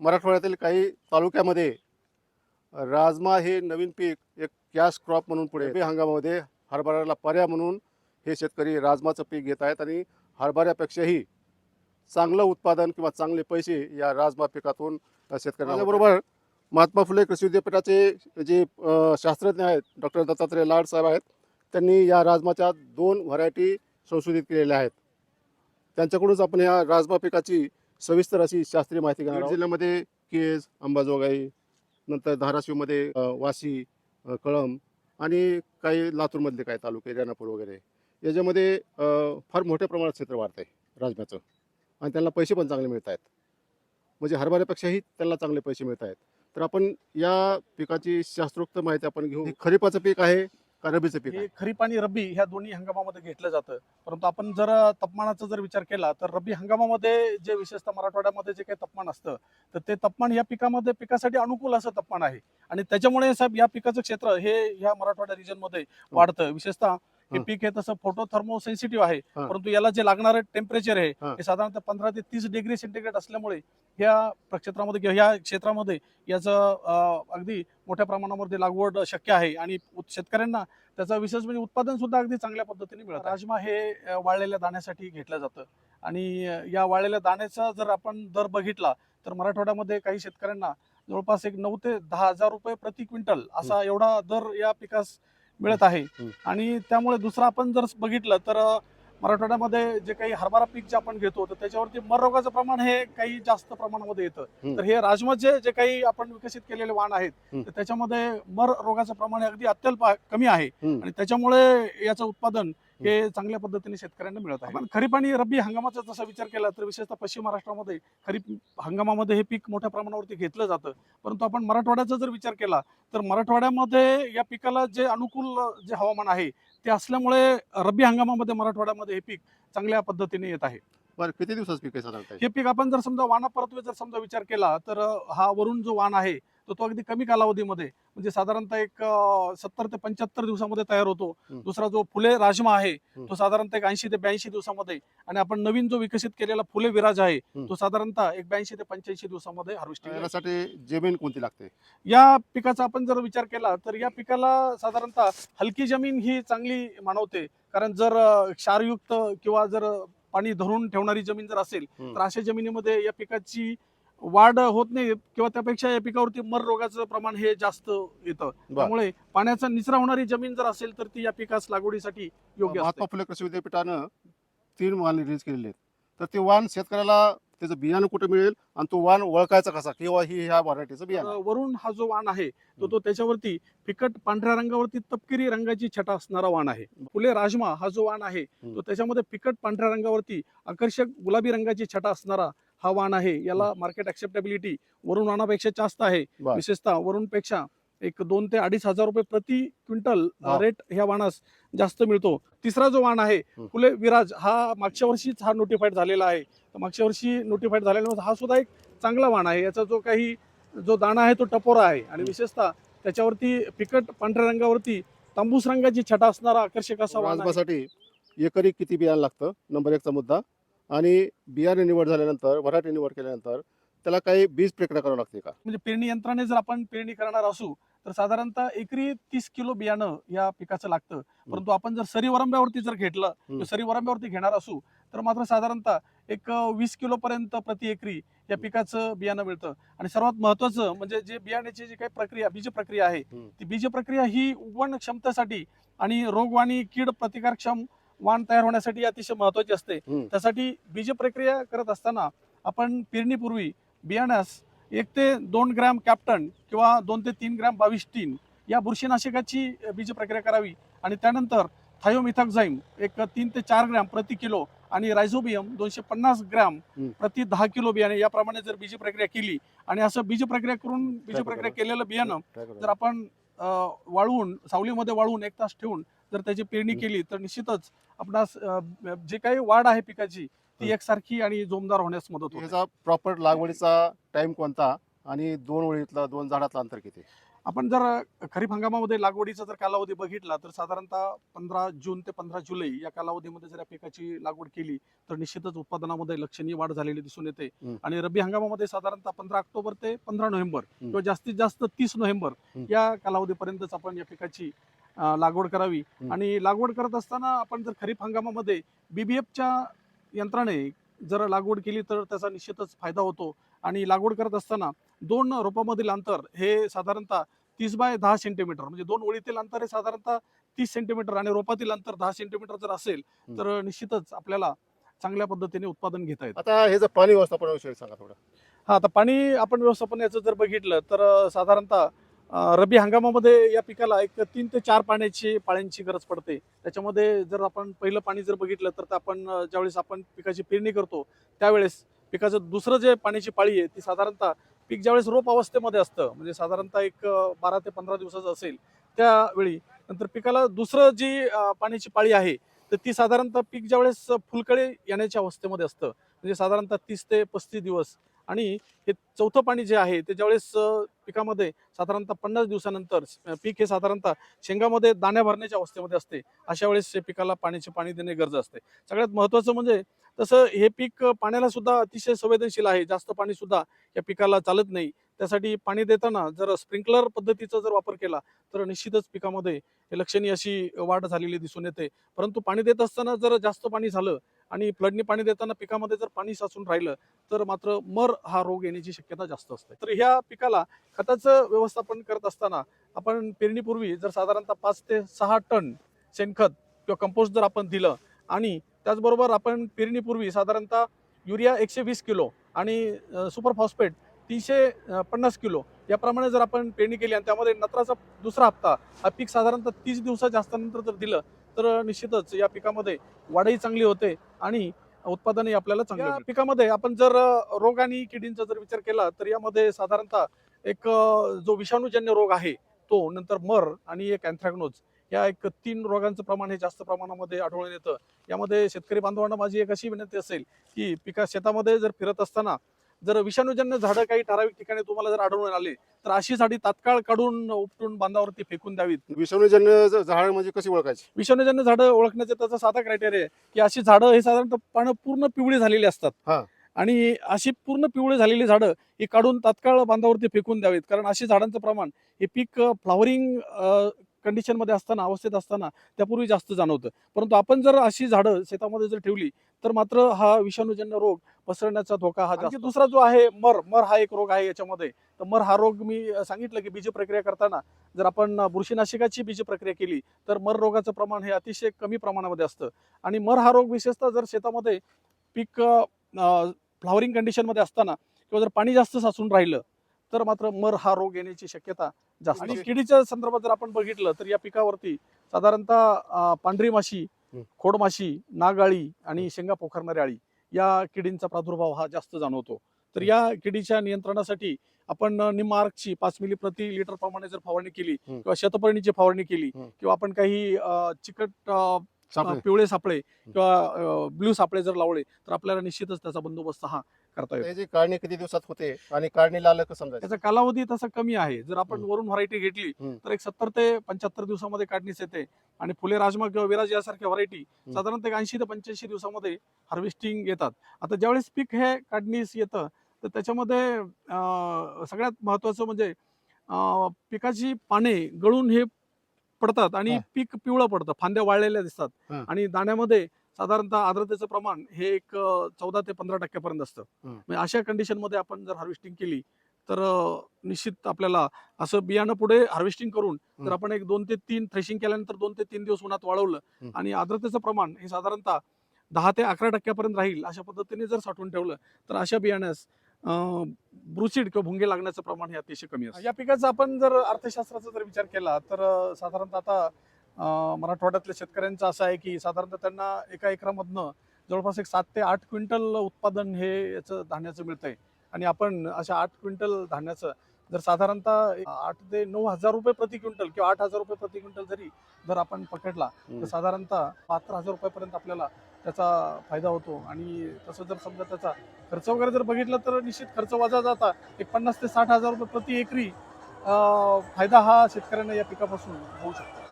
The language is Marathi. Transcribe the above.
मराठवाड्यातील काही तालुक्यामध्ये राजमा हे नवीन पीक एक कॅश क्रॉप म्हणून पुढे रब्बी हंगामामध्ये हरभऱ्याला पर्याय म्हणून हे शेतकरी राजमाचं पीक घेत आहेत आणि हरभऱ्यापेक्षाही चांगलं उत्पादन किंवा चांगले पैसे या राजमा पिकातून शेतकऱ्यांना बरोबर महात्मा फुले कृषी विद्यापीठाचे जे शास्त्रज्ञ आहेत डॉक्टर दत्तात्रय लाड साहेब आहेत त्यांनी या राजमाच्या दोन व्हरायटी संशोधित केलेल्या आहेत. त्यांच्याकडूनच आपण या राजमा पिकाची सविस्तर अशी शास्त्रीय माहिती घेणार आहोत. जिल्ह्यामध्ये केज अंबाजोगाई नंतर धाराशिवमध्ये अ, वाशी अ, कळंब आणि काही लातूरमधले काही तालुके रेणापूर वगैरे. याच्यामध्ये अ, फार मोठ्या प्रमाणात क्षेत्र वाढत आहे राजम्याचं. आणि त्यांना पैसे पण चांगले मिळत आहेत. म्हणजे हरभऱ्यापेक्षाही त्यांना चांगले पैसे मिळत आहेत. तर आपण या पिकाची शास्त्रोक्त माहिती आपण घेऊ. हे खरीपाचं पीक आहे. का रबीचं पीक आहे? हे खरीप आणि रब्बी ह्या दोन्ही हंगामामध्ये घेतलं जातं. परंतु आपण जर तापमानाचा जर विचार केला तर रब्बी हंगामामध्ये जे विशेषतः मराठवाड्यामध्ये जे काही तापमान असतं तर ते तापमान या पिकामध्ये पिकासाठी अनुकूल असं तापमान आहे. आणि त्याच्यामुळे साहेब या पिकाचं क्षेत्र हे ह्या मराठवाडा रिजनमध्ये वाढतं. विशेषतः हे. पीक हे तसं फोटो थर्मो सेन्सिटिव्ह आहे. परंतु याला जे लागणारं टेम्परेचर आहे हा. साधारणतः पंधरा ते तीस डिग्री सेंटीग्रेड असल्यामुळे या क्षेत्रामध्ये किंवा या क्षेत्रामध्ये याचं अगदी मोठ्या प्रमाणामध्ये लागवड शक्य आहे आणि शेतकऱ्यांना त्याचा विशेष म्हणजे उत्पादन सुद्धा अगदी चांगल्या पद्धतीने मिळत. राजमा हे वाळलेल्या दाण्यासाठी घेतलं जातं आणि या वाळलेल्या दाण्याचा जर आपण दर बघितला तर मराठवाड्यामध्ये काही शेतकऱ्यांना जवळपास एक नऊ ते दहा हजार रुपये प्रति क्विंटल असा एवढा दर या पिकास मिळत आहे. आणि त्यामुळे दुसरं आपण जर बघितलं तर मराठवाड्यामध्ये जे काही हरभरा पीक जे आपण घेतो तर त्याच्यावरती मर रोगाचं प्रमाण हे काही जास्त प्रमाणामध्ये येतं. तर हे राजमाचे जे काही आपण विकसित केलेले वाण आहेत. तर त्याच्यामध्ये मर रोगाचं प्रमाण हे अगदी अत्यल्प कमी आहे. आणि त्याच्यामुळे याचं उत्पादन हे चांगल्या पद्धतीने शेतकऱ्यांना मिळत आहे. आपण खरीप आणि रब्बी हंगामाचा जसा विचार केला तर विशेषतः पश्चिम महाराष्ट्रामध्ये खरीप हंगामामध्ये हे पीक मोठ्या प्रमाणावरती घेतलं जातं. परंतु आपण मराठवाड्याचा जर विचार केला तर मराठवाड्यामध्ये या पिकाला जे अनुकूल जे हवामान आहे ते असल्यामुळे रब्बी हंगामामध्ये मराठवाड्यामध्ये हे पीक चांगल्या पद्धतीने येत आहे. बरं किती दिवसाचं पीक आहे साधारणतः? हे पीक आपण जर समजा वाना परत्वे जर समजा विचार केला तर हा वरून जो वाण आहे तो तो अगदी कमी कालावधीमध्ये म्हणजे साधारणतः एक सत्तर ते पंच्याहत्तर दिवसामध्ये तयार होतो. दुसरा जो फुले राजमा आहे. तो साधारणतः एक ऐंशी ते ब्याऐंशी दिवसामध्ये आणि आपण नवीन जो विकसित केलेला फुले विराज आहे. तो साधारणतः एक ब्याऐंशी ते पंच्याऐंशी दिवसामध्ये हार्वेस्टिंग यासाठी जमीन कोणती लागते या पिकाचा आपण जर विचार केला तर या पिकाला साधारणतः हलकी जमीन ही चांगली मानवते कारण जर क्षारयुक्त किंवा जर पाणी धरून ठेवणारी जमीन जर असेल. तर अशा जमिनीमध्ये या पिकाची वाढ होत नाही किंवा त्यापेक्षा या पिकावरती मर रोगाचं प्रमाण हे जास्त येतं. त्यामुळे पाण्याचा निचरा होणारी जमीन जर असेल तर ती या पिकास लागवडीसाठी योग्य महात्मा फुले कृषी विद्यापीठानं तीन वाण रिलीज केलेले आहेत. तर ते वाण शेतकऱ्याला त्याचं बियाणं कुठे मिळेल आणि तो वाण ओळखायचा कसा किंवा ही ह्या व्हरायटीचं बियाणं वरून हा जो वाण आहे तो तो त्याच्यावरती फिकट पांढऱ्या रंगावरती तपकिरी रंगाची छटा असणारा वाण आहे. फुले राजमा हा जो वाण आहे तो त्याच्यामध्ये फिकट पांढऱ्या रंगावरती आकर्षक गुलाबी रंगाची छटा असणारा हा वाण आहे. याला मार्केट ऍक्सेप्टेबिलिटी वरून वाणापेक्षा जास्त आहे. विशेषतः वरून पेक्षा एक दोन ते अडीच हजार रुपये प्रति क्विंटल. रेट ह्या वाणास जास्त मिळतो. तिसरा जो वाण आहे हं. फुले विराज हा मागच्या वर्षीच हा नोटिफाईड झालेला आहे. तर मागच्या वर्षी नोटिफाईड झालेला हा सुद्धा एक चांगला वाण आहे. याचा जो काही जो दाणा आहे तो टपोरा आहे. आणि. विशेषतः त्याच्यावरती फिकट पांढऱ्या रंगावरती तांबूस रंगाची छटा असणारा आकर्षक असा वाण एकरी किती बियाणं लागतं? नंबर एकचा मुद्दा. आणि बियाणे निवड झाल्यानंतर व्हरायटी निवड केल्यानंतर त्याला काही बीज प्रक्रिया करावी लागते का म्हणजे पेरणी यंत्राने जर आपण पेरणी करणार असू तर साधारणतः एकरी तीस किलो बियाणं या पिकाचं लागतं परंतु आपण जर सरी वरंब्यावरती जर घेतलं. किंवा सरी वरंब्यावरती घेणार असू तर मात्र साधारणतः एक वीस किलो पर्यंत प्रति एकरी या पिकाचं बियाणं मिळतं आणि सर्वात महत्वाचं म्हणजे जे बियाण्याची जी काही प्रक्रिया बीज प्रक्रिया आहे. ती बीज प्रक्रिया ही उगवण क्षमतेसाठी आणि रोगवाणी कीड प्रतिकारक्षम वाण तयार होण्यासाठी अतिशय महत्वाची असते. त्यासाठी बीज प्रक्रिया करत असताना आपण पेरणीपूर्वी बियाण्यास एक ते दोन ग्रॅम कॅप्टन किंवा दोन ते तीन ग्रॅम बावीस टीन या बुरशीनाशकाची बीज प्रक्रिया करावी आणि त्यानंतर थायोमिथॉक्झाईम एक तीन ते चार ग्रॅम प्रति किलो आणि रायझोबियम दोनशे पन्नास ग्रॅम. प्रति दहा किलो बियाणे याप्रमाणे जर बीज प्रक्रिया केली आणि असं बीज प्रक्रिया करून बीज प्रक्रिया केलेलं बियाणं. जर आपण वाळवून सावलीमध्ये वाळवून एक तास ठेवून जर त्याची पेरणी. केली तर निश्चितच आपणास अ, जे काही वाढ आहे पिकाची ती. एकसारखी आणि जोमदार होण्यास मदत होते प्रॉपर लागवडीचा टाइम कोणता आणि दोन ओळीतला दोन झाडातलं अंतर किती आपण जर खरीप हंगामामध्ये लागवडीचा जर कालावधी बघितला तर साधारणतः पंधरा जून ते पंधरा जुलै या कालावधीमध्ये जर या पिकाची लागवड केली तर निश्चितच उत्पादनामध्ये लक्षणीय वाढ झालेली दिसून येते. आणि रब्बी हंगामामध्ये साधारणतः पंधरा ऑक्टोबर ते पंधरा नोव्हेंबर. किंवा जास्तीत जास्त तीस नोव्हेंबर. या कालावधीपर्यंतच आपण या पिकाची लागवड करावी. आणि लागवड करत असताना आपण जर खरीप हंगामामध्ये बीबीएफच्या यंत्राने जर लागवड केली तर त्याचा निश्चितच फायदा होतो. आणि लागवड करत असताना दोन रोपामधील अंतर हे साधारणतः तीस बाय दहा सेंटीमीटर म्हणजे दोन ओळीतील अंतर हे साधारणतः तीस सेंटीमीटर आणि रोपातील अंतर दहा सेंटीमीटर जर असेल तर निश्चितच आपल्याला चांगल्या पद्धतीने उत्पादन घेता येतं. आता हे जर पाणी व्यवस्थापनाविषयी सांगा थोडं. हा आता पाणी आपण व्यवस्थापन याचं जर बघितलं तर साधारणतः रब्बी हंगामामध्ये या पिकाला एक तीन ते चार पाण्याची पाळ्यांची गरज पडते. त्याच्यामध्ये जर आपण पहिलं पाणी जर बघितलं तर आपण ज्यावेळेस आपण पिकाची पेरणी करतो त्यावेळेस पिकाचं दुसरं जे पाण्याची पाळी आहे ती साधारणतः पीक ज्यावेळेस रोप अवस्थेमध्ये असतं म्हणजे साधारणतः एक बारा ते पंधरा दिवसाचं असेल त्यावेळी नंतर पिकाला दुसरं जी पाण्याची पाळी आहे तर ती साधारणतः पीक ज्यावेळेस फुलकळे येण्याच्या अवस्थेमध्ये असतं म्हणजे साधारणतः तीस ते पस्तीस दिवस आणि हे चौथं पाणी जे आहे ते ज्यावेळेस पिकामध्ये साधारणतः पन्नास दिवसानंतर पीक हे साधारणतः शेंगामध्ये दाण्या भरण्याच्या अवस्थेमध्ये असते अशा वेळेस हे पिकाला पाण्याचे पाणी देणे गरज असते. सगळ्यात महत्त्वाचं म्हणजे तसं हे पीक पाण्याला सुद्धा अतिशय संवेदनशील आहे जास्त पाणी सुद्धा या पिकाला चालत नाही. त्यासाठी पाणी देताना जर स्प्रिंकलर पद्धतीचा जर वापर केला तर निश्चितच पिकामध्ये हे लक्षणीय अशी वाढ झालेली दिसून येते. परंतु पाणी देत असताना जर जास्त पाणी झालं आणि फ्लडनी पाणी देताना पिकामध्ये जर पाणी साचून राहिलं तर मात्र मर हा रोग येण्याची शक्यता जास्त असते. तर ह्या पिकाला खताचं व्यवस्थापन करत असताना आपण पेरणीपूर्वी जर साधारणतः पाच ते सहा टन शेणखत किंवा कंपोस्ट जर आपण दिलं आणि त्याचबरोबर आपण पेरणीपूर्वी साधारणतः युरिया एकशे वीस किलो आणि सुपर फॉस्फेट तीनशे पन्नास किलो याप्रमाणे जर आपण पेरणी केली आणि त्यामध्ये नत्राचा दुसरा हप्ता हा पीक साधारणतः तीस दिवसाच्या असतानंतर जर दिलं तर निश्चितच या पिकामध्ये वाढही चांगली होते आणि उत्पादनही आपल्याला चांगलं. पिकामध्ये आपण जर रोग आणि किडींचा जर विचार केला तर यामध्ये साधारणतः एक जो विषाणूजन्य रोग आहे तो नंतर मर आणि एक अँथ्रॅग्नोज या एक तीन रोगांचं प्रमाण हे जास्त प्रमाणामध्ये आढळून येतं यामध्ये शेतकरी बांधवांना माझी एक अशी विनंती असेल की पिका शेतामध्ये जर फिरत असताना जर विषाणूजन्य झाडं काही ठराविक ठिकाणी तुम्हाला जर आढळून आले तर अशी झाडी तात्काळ काढून उपटून बांधावरती फेकून द्यावीत. विषाणूजन्य झाड म्हणजे कशी ओळखायची? विषाणूजन्य झाडं ओळखण्याचा त्याचा साधा क्रायटेरिया आहे की अशी झाडं हे साधारणतः पानं पूर्ण पिवळी झालेली असतात. हा. आणि अशी पूर्ण पिवळी झालेली झाडं ही काढून तात्काळ बांधावरती फेकून द्यावीत कारण अशी झाडांचं प्रमाण हे पीक फ्लॉवरिंग कंडिशनमध्ये असताना अवस्थेत असताना त्यापूर्वी जास्त जाणवतं. परंतु आपण जर अशी झाडं शेतामध्ये जर ठेवली तर मात्र हा विषाणूजन्य रोग पसरण्याचा धोका हा जास्त दुसरा जो आहे मर. मर हा एक रोग आहे याच्यामध्ये. तर मर हा रोग मी सांगितलं की बीज प्रक्रिया करताना जर आपण बुरशीनाशकाची बीज प्रक्रिया केली तर मर रोगाचं प्रमाण हे अतिशय कमी प्रमाणामध्ये असतं. आणि मर हा रोग विशेषतः जर शेतामध्ये पीक फ्लॉवरिंग कंडिशनमध्ये असताना किंवा जर पाणी जास्त साचून राहिलं तर मात्र मर हा रोग येण्याची शक्यता जास्त आणि किडीच्या संदर्भात जर आपण बघितलं तर या पिकावरती साधारणतः पांढरी माशी. खोडमाशी नागाळी आणि शेंगा पोखरणारी आळी या किडींचा प्रादुर्भाव हा जास्त जाणवतो तर या किडीच्या नियंत्रणासाठी आपण निमार्कची पाच मिली प्रति लिटर प्रमाणे जर फवारणी केली. किंवा शतपर्णीची फवारणी केली. किंवा आपण काही चिकट. पिवळे सापळे किंवा ब्ल्यू सापळे जर लावले तर आपल्याला निश्चितच त्याचा बंदोबस्त हा करता येतो त्याची काढणी किती दिवसात होते आणि काढणीला आलं कसं समजायचं त्याचा कालावधी तसा कमी आहे जर आपण हम्म. वरून व्हरायटी घेतली हम्म. तर एक सत्तर ते पंच्याहत्तर दिवसामध्ये काढणीस येते आणि फुले राजमा किंवा विराज यासारख्या व्हरायटी साधारणतः ऐंशी ते पंच्याऐंशी दिवसामध्ये हार्वेस्टिंग येतात आता ज्यावेळेस पीक हे काढणीस येतं तर त्याच्यामध्ये अं, सगळ्यात महत्वाचं म्हणजे अं, पिकाची पाने गळून हे पडतात आणि हा. पीक पिवळं पडतं फांद्या वाळलेल्या दिसतात हा. आणि दाण्यामध्ये साधारणतः आर्द्रतेचं प्रमाण हे एक चौदा ते पंधरा टक्क्यापर्यंत असतं. म्हणजे अशा कंडिशनमध्ये आपण जर हार्वेस्टिंग केली तर निश्चित आपल्याला असं बियाणं पुढे हार्वेस्टिंग करून जर हम्म. आपण एक दोन ते तीन थ्रेशिंग केल्यानंतर दोन ते तीन दिवस उन्हात वाळवलं. आणि आर्द्रतेचं प्रमाण हे साधारणतः दहा ते अकरा टक्क्यापर्यंत राहील अशा पद्धतीने जर साठवून ठेवलं तर अशा बियाण्यास ब्रुचिड किंवा भुंगे लागण्याचं प्रमाण हे अतिशय कमी असतं या पिकाचा आपण जर अर्थशास्त्राचा जर विचार केला तर साधारणतः आता मराठवाड्यातल्या शेतकऱ्यांचं असं आहे की साधारणतः त्यांना एका एकरामधनं जवळपास एक सात ते आठ क्विंटल उत्पादन हे याचं धान्याचं मिळतंय. आणि आपण अशा आठ क्विंटल धान्याचं जर साधारणतः आठ ते नऊ हजार रुपये प्रति क्विंटल किंवा आठ हजार रुपये प्रति क्विंटल जरी जर आपण पकडला तर. साधारणतः बहात्तर हजार रुपयापर्यंत आपल्याला त्याचा फायदा होतो. आणि तसं जर समजा त्याचा खर्च वगैरे जर बघितला तर निश्चित खर्च वजा जाता एक पन्नास ते साठ हजार रुपये प्रति एकरी फायदा हा शेतकऱ्यांना या पिकापासून होऊ शकतो.